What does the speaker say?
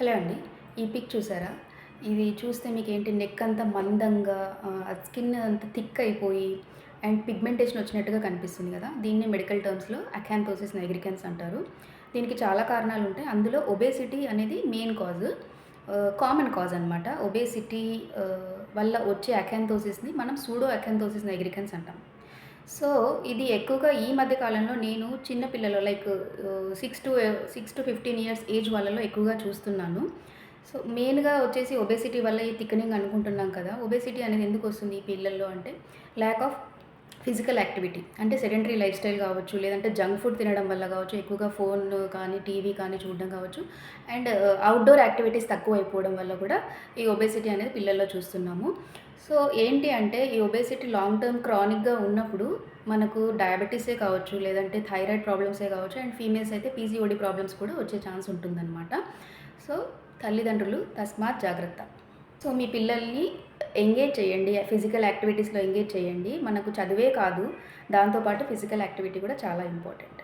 Hello అండి ఈ pick చూసారా? ఇది చూస్తే మీకు ఏంటి నెక్ అంతా మందంగా స్కిన్ అంతా థిక్ అయిపోయి అండ్ పిగ్మెంటేషన్ వచ్చినట్టుగా కనిపిస్తుంది కదా? దీన్ని మెడికల్ టర్మ్స్లో అకాంతోసిస్ నైగ్రికన్స్ అంటారు. దీనికి చాలా కారణాలు ఉంటాయి. అందులో ఒబేసిటీ అనేది మెయిన్ కాజ్ కామన్ కాజ్ అనమాట ఒబేసిటీ వల్ల వచ్చే అకాంతోసిస్ని మనం సూడో అకాంతోసిస్ నైగ్రికన్స్ అంటాం. సో ఇది ఎక్కువగా ఈ మధ్య కాలంలో నేను చిన్న పిల్లలు like six to six to fifteen years age వాళ్ళలో ఎక్కువగా చూస్తున్నాను. సో మెయిన్గా వచ్చేసి ఒబేసిటీ వల్ల ఈ థిక్నింగ్ అనుకుంటున్నాం కదా. ఒబేసిటీ అనేది ఎందుకు వస్తుంది ఈ పిల్లల్లో అంటే ల్యాక్ ఆఫ్ ఫిజికల్ యాక్టివిటీ అంటే సెడెంటరీ లైఫ్ స్టైల్ కావచ్చు లేదంటే జంక్ ఫుడ్ తినడం వల్ల కావచ్చు ఎక్కువగా ఫోన్ కానీ టీవీ కానీ చూడడం కావచ్చు. అండ్ అవుట్డోర్ యాక్టివిటీస్ తక్కువ అయిపోవడం వల్ల కూడా ఈ ఒబేసిటీ అనేది పిల్లల్లో చూస్తున్నాము. సో ఏంటి అంటే ఈ ఒబేసిటీ లాంగ్ టర్మ్ క్రానిక్గా ఉన్నప్పుడు మనకు డయాబెటీసే కావచ్చు లేదంటే థైరాయిడ్ ప్రాబ్లమ్సే కావచ్చు అండ్ ఫీమేల్స్ అయితే పీసీఓడి ప్రాబ్లమ్స్ కూడా వచ్చే ఛాన్స్ ఉంటుందన్నమాట. సో తల్లిదండ్రులు తస్మాత్ జాగ్రత్త. సో మీ పిల్లల్ని ఎంగేజ్ చేయండి ఫిజికల్ యాక్టివిటీస్లో ఎంగేజ్ చేయండి. మనకు చదివే కాదు దాంతోపాటు ఫిజికల్ యాక్టివిటీ కూడా చాలా ఇంపార్టెంట్.